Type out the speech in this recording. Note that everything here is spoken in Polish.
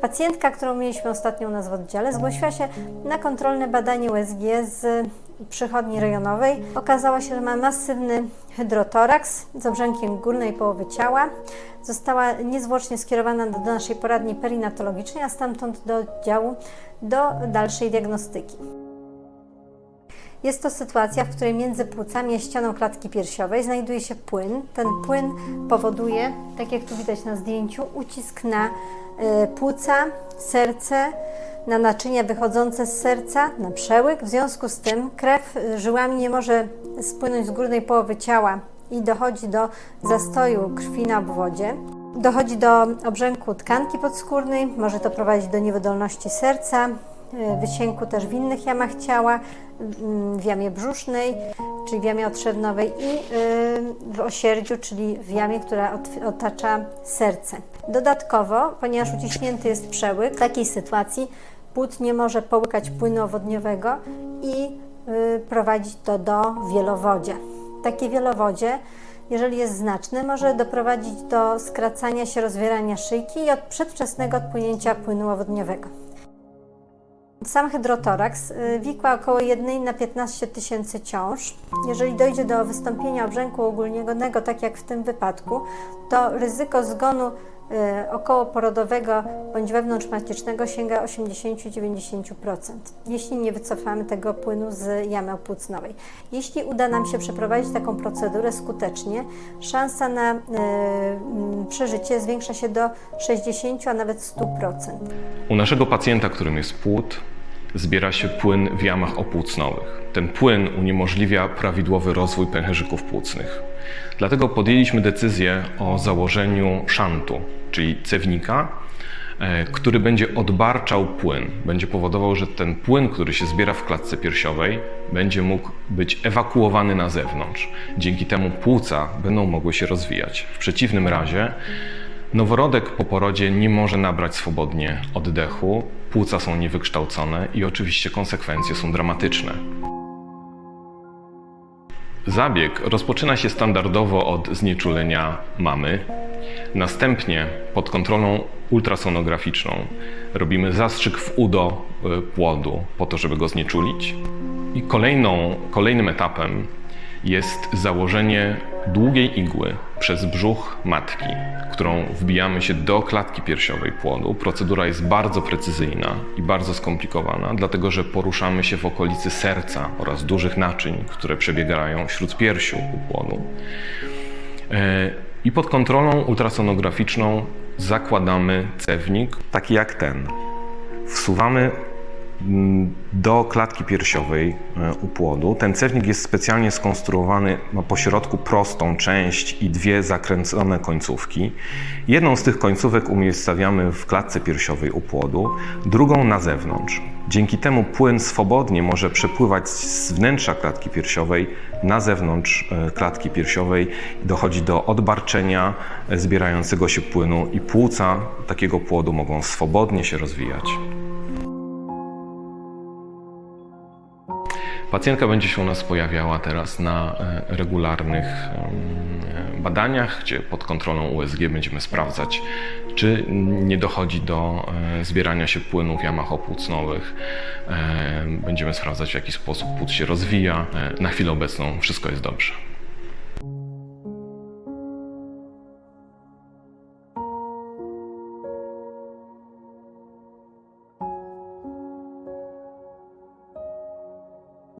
Pacjentka, którą mieliśmy ostatnio u nas w oddziale, zgłosiła się na kontrolne badanie USG z przychodni rejonowej. Okazało się, że ma masywny hydrotoraks z obrzękiem górnej połowy ciała. Została niezwłocznie skierowana do, naszej poradni perinatologicznej, a stamtąd do oddziału do dalszej diagnostyki. Jest to sytuacja, w której między płucami a ścianą klatki piersiowej znajduje się płyn. Ten płyn powoduje, tak jak tu widać na zdjęciu, ucisk na y, płuca, serce, na naczynia wychodzące z serca, na przełyk. W związku z tym krew y, żyłami nie może spłynąć z górnej połowy ciała i dochodzi do zastoju krwi na obwodzie. Dochodzi do obrzęku tkanki podskórnej, może to prowadzić do niewydolności serca, wysięku też w innych jamach ciała, mm, w jamie brzusznej, czyli w jamie otrzewnowej i y, w osierdziu, czyli w jamie, która ot- otacza serce. Dodatkowo, ponieważ uciśnięty jest przełyk, w takiej sytuacji płód nie może połykać płynu owodniowego i y, prowadzić to do wielowodzia. Takie wielowodzie, jeżeli jest znaczne, może doprowadzić do skracania się rozwierania szyjki i od przedwczesnego odpłynięcia płynu owodniowego. Sam hydrotoraks y, wikła około 1 na 15 tysięcy ciąż. Jeżeli dojdzie do wystąpienia obrzęku ogólnionego, tak jak w tym wypadku, to ryzyko zgonu y, okołoporodowego bądź wewnątrzmatycznego sięga 80-90%, jeśli nie wycofamy tego płynu z jamy opłucnowej. Jeśli uda nam się przeprowadzić taką procedurę skutecznie, szansa na y, przeżycie zwiększa się do 60, a nawet 100%. U naszego pacjenta, którym jest płód, zbiera się płyn w jamach opłucnowych. Ten płyn uniemożliwia prawidłowy rozwój pęcherzyków płucnych. Dlatego podjęliśmy decyzję o założeniu szantu, czyli cewnika, e, który będzie odbarczał płyn. Będzie powodował, że ten płyn, który się zbiera w klatce piersiowej, będzie mógł być ewakuowany na zewnątrz. Dzięki temu płuca będą mogły się rozwijać. W przeciwnym razie Noworodek po porodzie nie może nabrać swobodnie oddechu, płuca są niewykształcone i oczywiście konsekwencje są dramatyczne. Zabieg rozpoczyna się standardowo od znieczulenia mamy. Następnie pod kontrolą ultrasonograficzną robimy zastrzyk w udo y, płodu po to, żeby go znieczulić. I kolejną, kolejnym etapem jest założenie długiej igły przez brzuch matki, którą wbijamy się do klatki piersiowej płodu. Procedura jest bardzo precyzyjna i bardzo skomplikowana, dlatego że poruszamy się w okolicy serca oraz dużych naczyń, które przebiegają wśród piersiu u płodu. E, I pod kontrolą ultrasonograficzną zakładamy cewnik, taki jak ten. Wsuwamy do klatki piersiowej e, u płodu. Ten cewnik jest specjalnie skonstruowany, ma po środku prostą część i dwie zakręcone końcówki. Jedną z tych końcówek umiejscawiamy w klatce piersiowej u płodu, drugą na zewnątrz. Dzięki temu płyn swobodnie może przepływać z wnętrza klatki piersiowej na zewnątrz e, klatki piersiowej. Dochodzi do odbarczenia e, zbierającego się płynu i płuca takiego płodu mogą swobodnie się rozwijać. Pacjentka będzie się u nas pojawiała teraz na e, regularnych badaniach, gdzie pod kontrolą USG będziemy sprawdzać, czy nie dochodzi do e, zbierania się płynu w jamach opłucnowych. E, Będziemy sprawdzać, w jaki sposób płód się rozwija. Na chwilę obecną wszystko jest dobrze.